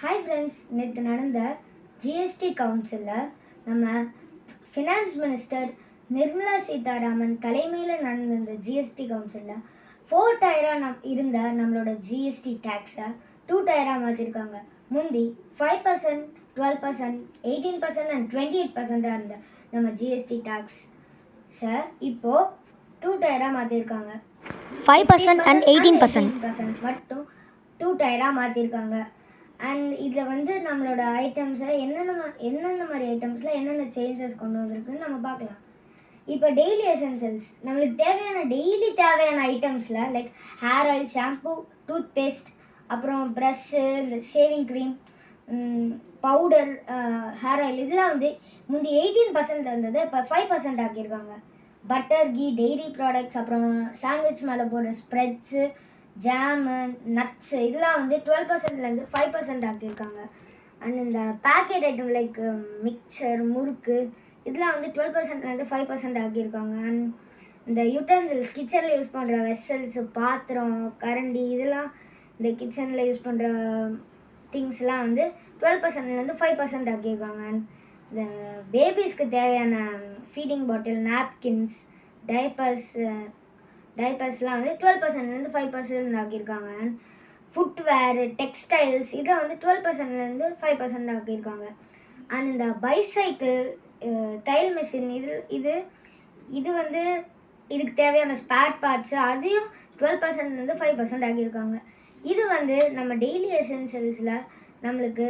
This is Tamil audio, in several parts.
ஹாய் ஃப்ரெண்ட்ஸ் நேற்று நடந்த ஜிஎஸ்டி கவுன்சிலில் நம்ம ஃபினான்ஸ் மினிஸ்டர் நிர்மலா சீதாராமன் தலைமையில் நடந்த இந்த ஜிஎஸ்டி கவுன்சிலில் ஃபோர் டயராக நம் இருந்த நம்மளோட ஜிஎஸ்டி டேக்ஸை டூ டயராக மாற்றிருக்காங்க முந்தி five percent twelve percent eighteen percent and twenty eight பர்சண்ட்டாக இருந்த நம்ம ஜிஎஸ்டி டேக்ஸ் சார் இப்போது டூ டயராக மாற்றிருக்காங்க 5% and 18%. பர்சன்ட் மட்டும் டூ டயராக மாற்றிருக்காங்க அண்ட் இதில் வந்து நம்மளோட ஐட்டம்ஸை என்னென்ன என்னென்ன மாதிரி ஐட்டம்ஸில் என்னென்ன சேஞ்சஸ் கொண்டு வந்திருக்குன்னு நம்ம பார்க்கலாம். இப்போ டெய்லி எசென்சியல்ஸ் நம்மளுக்கு தேவையான டெய்லி தேவையான ஐட்டம்ஸில் like hair oil shampoo toothpaste அப்புறம் ப்ரஷ்ஷு இந்த shaving cream powder hair oil இதெல்லாம் வந்து முந்தி எயிட்டீன் பர்சன்ட் இருந்தது இப்போ ஃபைவ் பர்சன்ட் ஆக்கியிருக்காங்க. பட்டர் கீ டெய்ரி ப்ராடக்ட்ஸ் அப்புறம் சாண்ட்விச் மேலே போடுற ஸ்ப்ரெட்ஸு ஜாமு நட்ஸு இதெல்லாம் வந்து டுவெல் பர்சன்ட்லேருந்து ஃபைவ் பர்சன்ட் ஆக்கியிருக்காங்க. அண்ட் இந்த packet item like mixture murukku இதெல்லாம் வந்து டுவெல் பர்சன்ட்லேருந்து ஃபைவ் பர்சன்ட் ஆக்கியிருக்காங்க. அண்ட் இந்த யூட்டன்சில்ஸ் கிச்சனில் யூஸ் பண்ணுற வெசல்ஸு பாத்திரம் கரண்டி இதெல்லாம் இந்த கிச்சனில் யூஸ் பண்ணுற திங்ஸ்லாம் வந்து டுவெல் பர்சன்ட்லேருந்து ஃபைவ் பர்சன்ட் ஆக்கியிருக்காங்க. அண்ட் இந்த பேபிஸ்க்கு தேவையான ஃபீடிங் பாட்டில் நாப்கின்ஸ் டைப்பர்ஸ் டைப்பர்ஸ்லாம் வந்து டுவெல் பர்சன்ட்லேருந்து ஃபைவ் பர்சன்ட் ஆக்கியிருக்காங்க. அண்ட் ஃபுட்வேர் டெக்ஸ்டைல்ஸ் இதை வந்து டுவெல் பர்சன்ட்லேருந்து ஃபைவ் பர்சன்ட் ஆக்கியிருக்காங்க. அண்ட் இந்த பைசைக்கிள் தையல் மிஷின் இது இது இது வந்து இதுக்கு தேவையான ஸ்பேர் பார்ட்ஸு அதையும் டுவெல் பர்சன்ட்லேருந்து ஃபைவ் பர்சன்ட் ஆக்கியிருக்காங்க. இது வந்து நம்ம டெய்லி எசென்சியல்ஸில் நம்மளுக்கு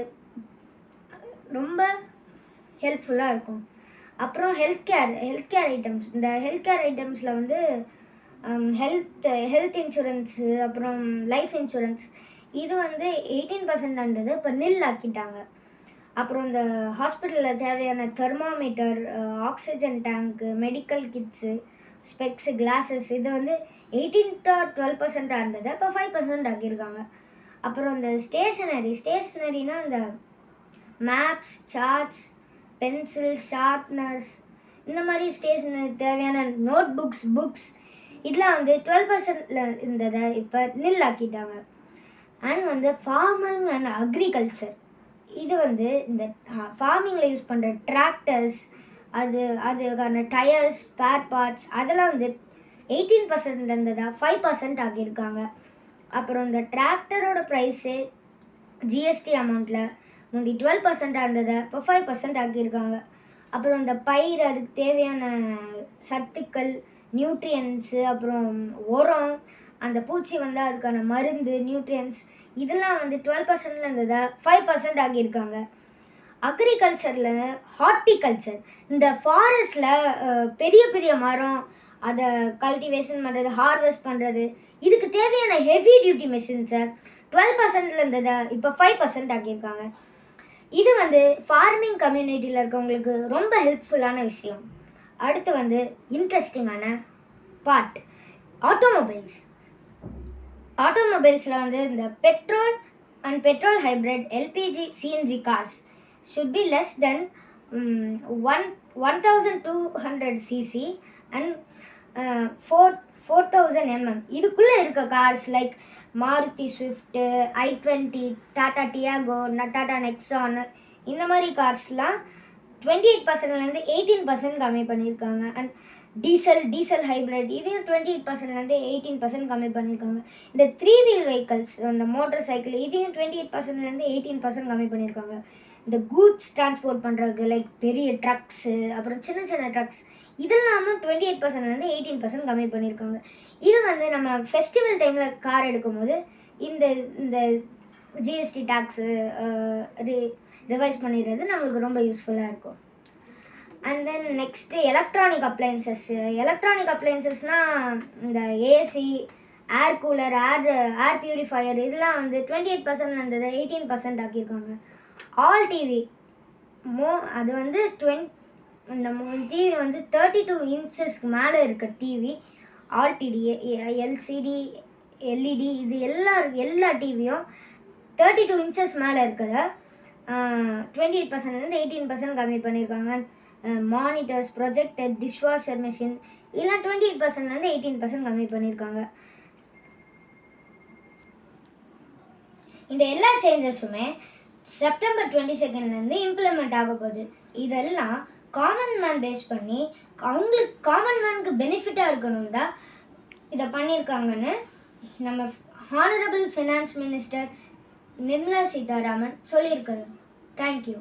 ரொம்ப ஹெல்ப்ஃபுல்லாக இருக்கும். அப்புறம் health care health care items இந்த ஹெல்த் கேர் ஐட்டம்ஸில் வந்து ஹெல்த் ஹெல்த் இன்சூரன்ஸு அப்புறம் லைஃப் இன்சூரன்ஸ் இது வந்து எயிட்டீன் பர்சன்ட் இருந்தது இப்போ நில் ஆக்கிட்டாங்க. அப்புறம் இந்த ஹாஸ்பிட்டலில் தேவையான thermometer oxygen tank medical kits specs glasses இது வந்து எயிட்டீன் டு டுவெல் பர்சண்ட்டாக இருந்தது இப்போ ஃபைவ் பர்சன்ட் ஆக்கியிருக்காங்க. அப்புறம் இந்த ஸ்டேஷனரி ஸ்டேஷ்னரினா இந்த மேப்ஸ் சார்ட்ஸ் பென்சில் ஷார்ப்னர்ஸ் இந்த மாதிரி ஸ்டேஷனரி தேவையான நோட் புக்ஸ் புக்ஸ் இதெல்லாம் வந்து டுவெல் பர்சன்டில் இருந்ததை இப்போ நில் ஆக்கிட்டாங்க. அண்ட் வந்து ஃபார்மிங் அண்ட் அக்ரிகல்ச்சர் இது வந்து இந்த ஃபார்மிங்கில் யூஸ் பண்ணுற டிராக்டர்ஸ் அது அதுக்கான டயர்ஸ் ஸ்பேர் பார்ட்ஸ் அதெல்லாம் வந்து எயிட்டீன் பர்சன்ட் இருந்ததா ஃபைவ் பர்சன்ட் ஆக்கியிருக்காங்க. அப்புறம் இந்த டிராக்டரோட ப்ரைஸு ஜிஎஸ்டி அமௌண்ட்டில் முந்தி டுவெல் பர்சண்ட்டாக இருந்ததை இப்போ ஃபைவ் பர்சன்ட் ஆக்கியிருக்காங்க. அப்புறம் இந்த பயிர் அதுக்கு தேவையான சத்துக்கள் நியூட்ரியன்ஸு அப்புறம் உரம் அந்த பூச்சி வந்து அதுக்கான மருந்து நியூட்ரியன்ஸ் இதெல்லாம் வந்து டுவெல் பர்சன்ட்ல இருந்ததை ஃபைவ் பர்சன்ட் ஆக்கியிருக்காங்க அக்ரிகல்ச்சரில் ஹார்ட்டிகல்ச்சர் இந்த ஃபாரஸ்டில் பெரிய பெரிய மரம் அதை கல்டிவேஷன் பண்ணுறது ஹார்வெஸ்ட் பண்ணுறது இதுக்கு தேவையான ஹெவி டியூட்டி மிஷின்ஸை டுவெல் பர்சன்ட்ல இருந்ததை இப்போ ஃபைவ் பர்சன்ட் ஆக்கியிருக்காங்க இது வந்து ஃபார்மிங் கம்யூனிட்டியில் இருக்கவங்களுக்கு ரொம்ப ஹெல்ப்ஃபுல்லான விஷயம். அடுத்து வந்து இன்ட்ரெஸ்டிங்கான பார்ட் ஆட்டோமொபைல்ஸ் ஆட்டோமொபைல்ஸில் வந்து இந்த petrol and petrol hybrid LPG CNG cars should be less than one one thousand two hundred CC and four four thousand MM இதுக்குள்ளே இருக்க cars like Maruti Swift i twenty Tata Tiago Tata Nexon இந்த மாதிரி கார்ஸ்லாம் டுவெண்ட்டி எயிட் பர்சன்ட்லேருந்து எயிட்டீன் பர்சன்ட் கம்மி பண்ணியிருக்காங்க அண்ட் டீசல் டீசல் ஹைப்ரிட் இதையும் டுவெண்ட்டி எயிட் பர்சன்ட்லேருந்து எயிட்டீன் பர்சன்ட் கம்மி பண்ணியிருக்காங்க இந்த த்ரீ வீல் வெஹிக்கல்ஸ் அந்த மோட்டர் சைக்கிள் இதையும் டுவெண்ட்டி எயிட் பர்சன்ட்லேருந்து எயிட்டீன் பர்சன்ட் கம்மி பண்ணியிருக்காங்க இந்த கூட்ஸ் டிரான்ஸ்போர்ட் பண்ணுறதுக்கு லைக் பெரிய ட்ரக்ஸு அப்புறம் சின்ன சின்ன ட்ரக்ஸ் இதெல்லாமும் டுவெண்ட்டி எயிட் பர்சன்ட்லேருந்து எயிட்டீன் பர்சன்ட் கம்மி பண்ணியிருக்காங்க இது வந்து நம்ம ஃபெஸ்டிவல் டைமில் கார் எடுக்கும்போது இந்த இந்த ஜிஎஸ்டி டேக்ஸு ரிவைஸ் பண்ணிடுறது நம்மளுக்கு ரொம்ப யூஸ்ஃபுல்லாக இருக்கும். And then next electronic appliances electronic அப்ளையன்சஸ்னால் இந்த AC air cooler air air purifier இதெல்லாம் வந்து டுவெண்ட்டி எயிட் பர்சன்ட் இருந்தது எயிட்டீன் பர்சன்ட் ஆக்கியிருக்காங்க ஆல் டிவி மோ அது வந்து டுவென் இந்த டிவி வந்து தேர்ட்டி டூ இன்ச்சஸ்க்கு மேலே இருக்க டிவி ஆல்டிடி எல்சிடி எல்இடி இது எல்லா எல்லா டிவியும் தேர்ட்டி டூ இன்ச்சஸ் மேலே இருக்கிறத டுவெண்ட்டி எயிட் பர்சன்ட்லேருந்து எயிட்டீன் பர்சன்ட் கம்மி பண்ணியிருக்காங்க மானிட்டர்ஸ் ப்ரொஜெக்டர் டிஷ்வாஷர் மிஷின் இதெல்லாம் டுவெண்ட்டி எயிட் பர்சன்ட்லேருந்து எயிட்டீன் பர்சன்ட் கம்மி பண்ணியிருக்காங்க இந்த எல்லா சேஞ்சஸுமே செப்டம்பர் டுவெண்ட்டி செகண்ட்லேருந்து இம்ப்ளிமெண்ட் ஆக போகுது. இதெல்லாம் காமன் மேன் பேஸ் பண்ணி அவங்களுக்கு காமன் மேனுக்கு பெனிஃபிட்டாக இருக்கணும் தான் இதை பண்ணியிருக்காங்கன்னு நம்ம honourable finance minister Nirmala Sitharaman சொல்லியிருக்காரு. தேங்க்யூ